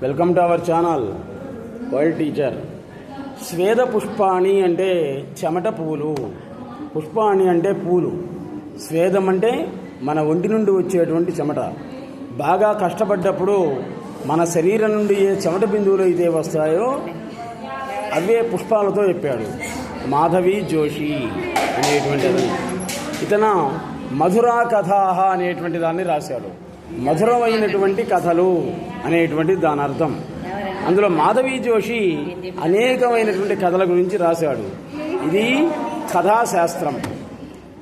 Welcome to our channel world teacher స్వేద పుష్పాణి అంటే చెమట పూలు పుష్పాణి అంటే పూలు. స్వేదం అంటే మన ఒంటి నుండి వచ్చేటువంటి చెమట. బాగా కష్టపడ్డప్పుడు మన శరీరం నుండి ఏ చెమట బిందువులు అయితే వస్తాయో అవే పుష్పాలతో చెప్పాడు. మాధవి జోషి అనేటువంటిది. ఇతను మధురా కథాహ అనేటువంటి దాన్ని రాశాడు. మధురమైనటువంటి కథలు అనేటువంటి దాని అర్థం అందులో మాధవి జోషి అనేకమైనటువంటి కథల గురించి రాశాడు. ఇది కథాశాస్త్రం.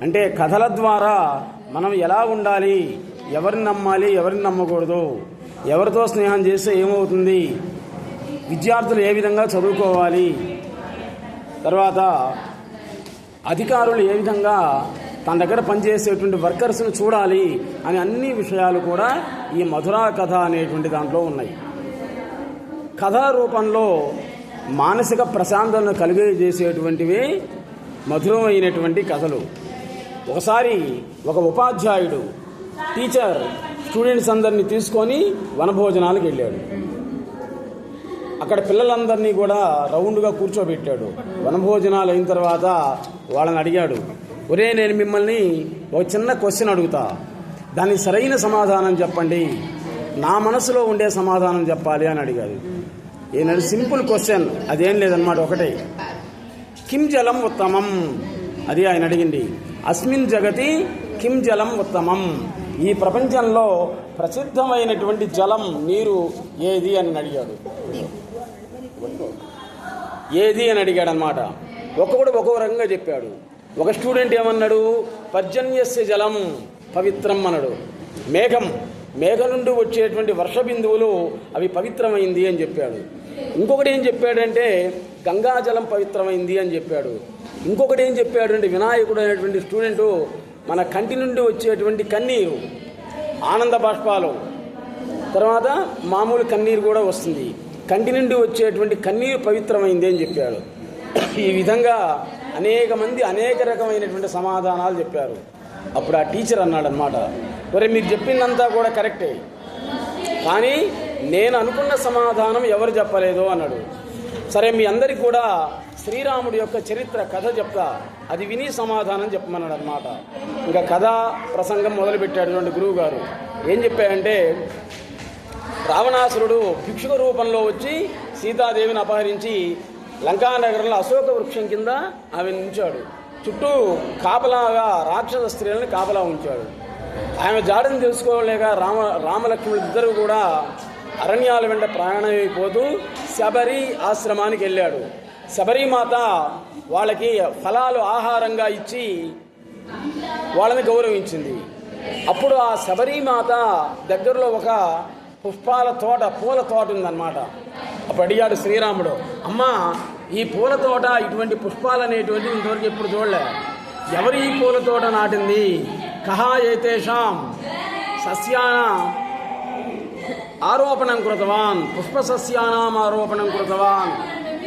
అంటే కథల ద్వారా మనం ఎలా ఉండాలి ఎవరిని నమ్మాలి ఎవరిని నమ్మకూడదు ఎవరితో స్నేహం చేస్తే ఏమవుతుంది విద్యార్థులు ఏ విధంగా చదువుకోవాలి తర్వాత అధికారులు ఏ విధంగా తన దగ్గర పనిచేసేటువంటి వర్కర్స్ను చూడాలి అని అన్ని విషయాలు కూడా ఈ మధురా కథ అనేటువంటి దాంట్లో ఉన్నాయి. కథారూపంలో మానసిక ప్రశాంతతను కలిగజేసేటువంటివి మధురమైనటువంటి కథలు. ఒకసారి ఒక ఉపాధ్యాయుడు టీచర్ స్టూడెంట్స్ అందరినీ తీసుకొని వనభోజనాలకు వెళ్ళాడు. అక్కడ పిల్లలందరినీ కూడా రౌండ్గా కూర్చోబెట్టాడు. వనభోజనాలు అయిన తర్వాత వాళ్ళని అడిగాడు ఒరే నేను మిమ్మల్ని ఒక చిన్న క్వశ్చన్ అడుగుతా. దానికి సరైన సమాధానం చెప్పండి. నా మనసులో ఉండే సమాధానం చెప్పాలి అని అడిగాడు. ఈయన సింపుల్ క్వశ్చన్ అదేం లేదన్నమాట ఒకటే. కిం జలం ఉత్తమం? అది ఆయన అడిగింది. అస్మిన్ జగతి కిం జలం ఉత్తమం? ఈ ప్రపంచంలో ప్రసిద్ధమైనటువంటి జలం నీరు ఏది అని అడిగాడు. ఏది అని అడిగాడు అనమాట ఒక్కొక్కడు ఒక్కో రకంగా చెప్పాడు. ఒక స్టూడెంట్ ఏమన్నాడు? పర్జన్యస్య జలం పవిత్రం అన్నాడు. మేఘం మేఘం నుండి వచ్చేటువంటి వర్ష బిందువులు అవి పవిత్రమైంది అని చెప్పాడు. ఇంకొకటి ఏం చెప్పాడంటే గంగాజలం పవిత్రమైంది అని చెప్పాడు. ఇంకొకటి ఏం చెప్పాడు అంటే వినాయకుడు అనేటువంటి స్టూడెంటు మన కంటి నుండి వచ్చేటువంటి కన్నీరు ఆనంద బాష్పాలు. తర్వాత మామూలు కన్నీరు కూడా వస్తుంది. కంటి నుండి వచ్చేటువంటి కన్నీరు పవిత్రమైంది అని చెప్పాడు. ఈ విధంగా అనేక మంది అనేక రకమైనటువంటి సమాధానాలు చెప్పారు. అప్పుడు ఆ టీచర్ అన్నాడు అనమాట మరి మీరు చెప్పిందంతా కూడా కరెక్టే. కానీ నేను అనుకున్న సమాధానం ఎవరు చెప్పలేదు? అన్నాడు. సరే మీ అందరికి కూడా శ్రీరాముడి యొక్క చరిత్ర కథ చెప్తా. అది విని సమాధానం చెప్పమన్నాడు అనమాట ఇంకా కథ ప్రసంగం మొదలుపెట్టాడు గురువు గారు ఏం చెప్పాడంటే రావణాసురుడు భిక్షుక రూపంలో వచ్చి సీతాదేవిని అపహరించి లంకానగరంలో అశోక వృక్షం కింద ఆమె ఉంచాడు చుట్టూ కాపలాగా రాక్షస స్త్రీలను కాపలా ఉంచాడు. ఆమె జాడని తెలుసుకోలేక రామ రామలక్ష్మణులు ఇద్దరు కూడా అరణ్యాల వెంట ప్రయాణమైపోతూ శబరి ఆశ్రమానికి వెళ్ళాడు. శబరిమాత వాళ్ళకి ఫలాలు ఆహారంగా ఇచ్చి వాళ్ళని గౌరవించింది. అప్పుడు ఆ శబరిమాత దగ్గరలో ఒక పుష్పాల తోట పూల తోట ఉందన్నమాట. అప్పుడు అడిగాడు శ్రీరాముడు అమ్మా ఈ పూల తోట ఇటువంటి పుష్పాలు అనేటువంటి ఇంతవరకు ఎప్పుడు చూడలే. ఎవరు ఈ పూల తోట నాటింది? కహా ఏతేషాం సస్యాన ఆరోపణం కృతవాన్. పుష్ప సస్యానాం ఆరోపణం కృతవాన్.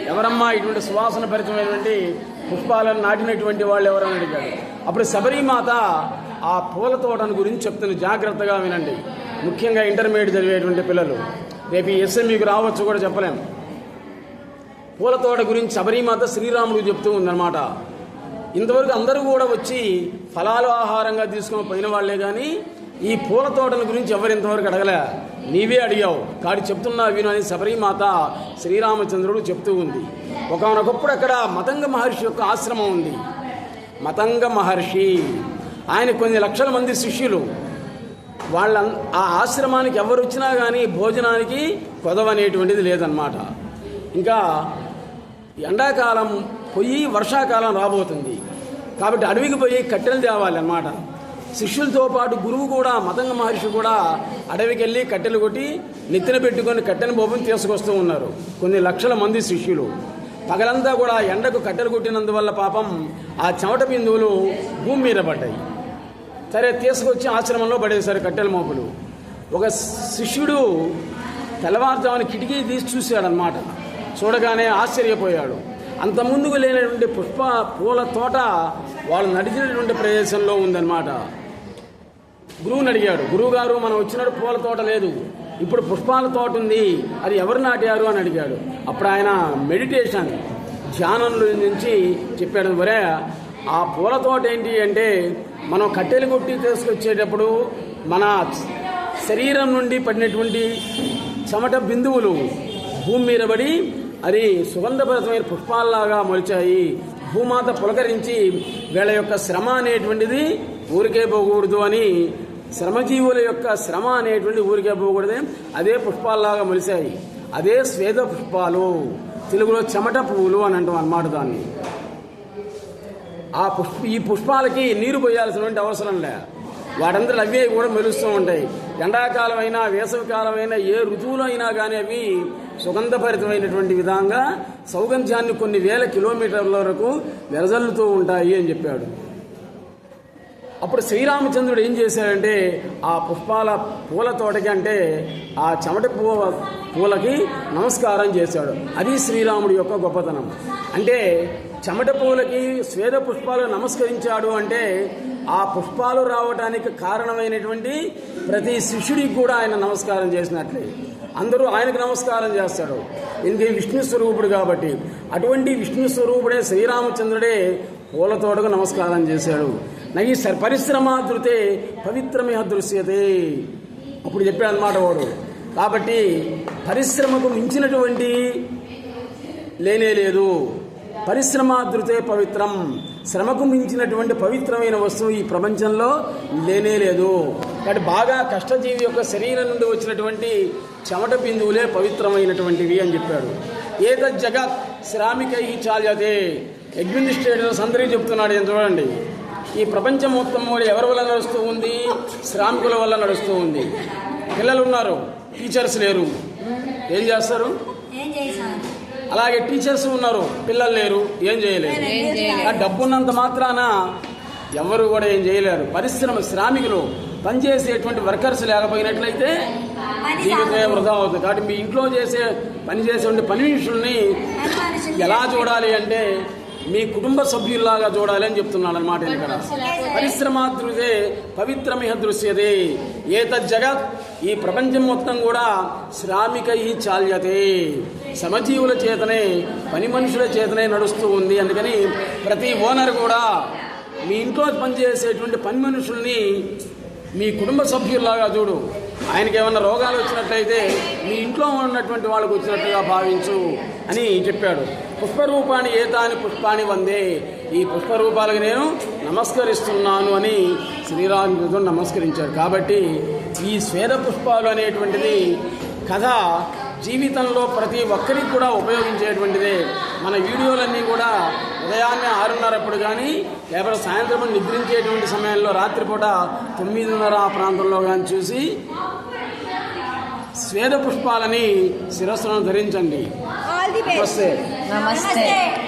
ఎవరమ్మా ఇటువంటి సువాసన భరితమైనటువంటి పుష్పాలను నాటినటువంటి వాళ్ళు ఎవరని అడిగాడు. అప్పుడు శబరిమాత ఆ పూల తోటను గురించి చెప్తుంది జాగ్రత్తగా వినండి. ముఖ్యంగా ఇంటర్మీడియట్ చదివేటువంటి పిల్లలు. రేపు ఎస్ఎంఈకి రావచ్చు కూడా చెప్పలేం. పూల తోట గురించి శబరిమాత శ్రీరాముడు చెప్తూ ఉందన్నమాట. ఇంతవరకు అందరూ కూడా వచ్చి ఫలాలు ఆహారంగా తీసుకొని పోయిన వాళ్ళే కానీ ఈ పూల తోటల గురించి ఎవరు ఇంతవరకు అడగలే. నీవే అడిగావు. కాడి చెప్తున్నా విను అని శబరిమాత శ్రీరామచంద్రుడు చెప్తూ ఉంది. ఒకనొకప్పుడు అక్కడ మతంగ మహర్షి యొక్క ఆశ్రమం ఉంది. మతంగ మహర్షి. ఆయన కొన్ని లక్షల మంది శిష్యులు. వాళ్ళ ఆ ఆశ్రమానికి ఎవరు వచ్చినా కానీ భోజనానికి కొదవనేటువంటిది లేదన్నమాట. ఇంకా ఎండాకాలం పోయి వర్షాకాలం రాబోతుంది. కాబట్టి అడవికి పోయి కట్టెలు తేవాలి అన్నమాట. శిష్యులతో పాటు గురువు కూడా మతంగ మహర్షి కూడా అడవికి వెళ్ళి కట్టెలు కొట్టి నెత్తిన పెట్టుకొని కట్టెల బొబ్బను తీసుకొస్తూ ఉన్నారు. కొన్ని లక్షల మంది శిష్యులు. పగలంతా కూడా ఎండకు కట్టెలు కొట్టినందువల్ల పాపం ఆ చెమట బిందువులు భూమి మీద పడ్డాయి. సరే తీసుకొచ్చి ఆశ్రమంలో పడేశారు కట్టెల మోపులు. ఒక శిష్యుడు తెల్లవారుజామున కిటికీ తీసి చూశాడనమాట చూడగానే ఆశ్చర్యపోయాడు. అంత ముందుకు లేనటువంటి పుష్ప పూల తోట వాళ్ళు నడిచినటువంటి ప్రదేశంలో ఉందన్నమాట. గురువుని అడిగాడు గురువుగారు మనం వచ్చినట్టు పూల తోట లేదు. ఇప్పుడు పుష్పాల తోట ఉంది. అది ఎవరు నాటారు? అని అడిగాడు. అప్పుడు ఆయన మెడిటేషన్ ధ్యానంలో నుంచి చెప్పాడు వరే ఆ పూల తోట ఏంటి అంటే మనం కట్టెలు కొట్టి తీసుకొచ్చేటప్పుడు మన శరీరం నుండి పడినటువంటి చెమట బిందువులు భూమి మీద పడి అది సుగంధభరితమైన పుష్పాల్లాగా మొలిచాయి. భూమాత పులకరించి వీళ్ళ యొక్క శ్రమ అనేటువంటిది ఊరికే పోకూడదు అని శ్రమజీవుల యొక్క శ్రమ అనేటువంటి ఊరికే పోకూడదు అదే పుష్పాల్లాగా మొలిశాయి అదే శ్వేద పుష్పాలు. తెలుగులో చెమట పువ్వులు అని అంటాం అన్నమాట దాన్ని. ఆ పుష్ప ఈ పుష్పాలకి నీరు పోయాల్సినటువంటి అవసరం లే. వాటందరూ అవే కూడా మెలుస్తూ ఉంటాయి. ఎండాకాలం అయినా అయినా ఏ ఋతువులో అయినా కానీ అవి సుగంధభరితమైనటువంటి విధంగా సౌగంధ్యాన్ని కొన్ని వేల కిలోమీటర్ల వరకు వెరజల్లుతూ ఉంటాయి అని చెప్పాడు. అప్పుడు శ్రీరామచంద్రుడు ఏం చేశాడంటే ఆ పుష్పాల పూల తోటకి అంటే ఆ చెమట పూ పూలకి నమస్కారం చేశాడు. అది శ్రీరాముడి యొక్క గొప్పతనం. అంటే చెమట పూలకి స్వేద పుష్పాలు నమస్కరించాడు అంటే ఆ పుష్పాలు రావడానికి కారణమైనటువంటి ప్రతి శిష్యుడికి కూడా ఆయన నమస్కారం చేసినట్లే. అందరూ ఆయనకు నమస్కారం చేస్తాడు ఇంకే విష్ణు స్వరూపుడు కాబట్టి. అటువంటి విష్ణు స్వరూపుడే శ్రీరామచంద్రుడే పూల తోటకు నమస్కారం చేశాడు. నగి స- పరిశ్రమాధృతే పవిత్రమే దృశ్యతే. అప్పుడు చెప్పాడు అనమాట వాడు. కాబట్టి పరిశ్రమకు మించినటువంటి లేనే లేదు. పరిశ్రమాదృతే పవిత్రం. శ్రమకు మించినటువంటి పవిత్రమైన వస్తువు ఈ ప్రపంచంలో లేనే లేదు. కాబట్టి బాగా కష్టజీవి యొక్క శరీరం నుండి వచ్చినటువంటి చెమట బిందువులే పవిత్రమైనటువంటివి అని చెప్పాడు. ఏద జగత్ శ్రామికై చాల్యతే. అడ్మినిస్ట్రేటర్స్ అందరికీ చెప్తున్నాడు ఏం చూడండి. ఈ ప్రపంచం మొత్తం కూడా ఎవరి వల్ల నడుస్తూ ఉంది? శ్రామికుల వల్ల నడుస్తూ ఉంది. పిల్లలు ఉన్నారు. టీచర్స్ లేరు. ఏం చేస్తారు? ఏం అలాగే టీచర్స్ ఉన్నారు పిల్లలు లేరు ఏం చేయలేరు. ఆ డబ్బున్నంత మాత్రాన ఎవరు కూడా ఏం చేయలేరు. పరిశ్రమ శ్రామికులు పనిచేసేటువంటి వర్కర్స్ లేకపోయినట్లయితే జీవితమే. వృధా అవుతుంది. కాబట్టి మీ ఇంట్లో చేసే పని చేసే పని మనుషుల్ని ఎలా చూడాలి అంటే మీ కుటుంబ సభ్యుల్లాగా చూడాలి అని చెప్తున్నాడు అనమాట ఇక్కడ పరిశ్రమాదృతే పవిత్రమిహ దృశ్యతే. ఏతద్ జగత్ ఈ ప్రపంచం మొత్తం కూడా శ్రామిక ఈ చాల్యతే. సమజీవుల చేతనే పని మనుషుల చేతనే నడుస్తూ ఉంది. అందుకని ప్రతి ఓనర్ కూడా మీ ఇంట్లో పనిచేసేటువంటి పని మనుషుల్ని మీ కుటుంబ సభ్యుల్లాగా చూడు. ఆయనకి ఏమైనా రోగాలు వచ్చినట్లయితే మీ ఇంట్లో ఉన్నటువంటి వాళ్ళకు వచ్చినట్టుగా భావించు అని చెప్పాడు. పుష్పరూపాన్ని ఏతాని పుష్పాన్ని వందే. ఈ పుష్పరూపాలకు నేను నమస్కరిస్తున్నాను అని శ్రీరామచంద్రుడు నమస్కరించాడు. కాబట్టి ఈ స్వేద పుష్పాలు అనేటువంటిది కథ జీవితంలో ప్రతి ఒక్కరికి కూడా ఉపయోగించేటువంటిదే. మన వీడియోలన్నీ కూడా ఉదయాన్నే ఆరున్నరప్పుడు కానీ లేకపోతే సాయంత్రం నిద్రించేటువంటి సమయంలో రాత్రిపూట తొమ్మిదిన్నర ఆ ప్రాంతంలో కానీ చూసి స్వేద పుష్పాలని శిరస్సును ధరించండి. నమస్తే.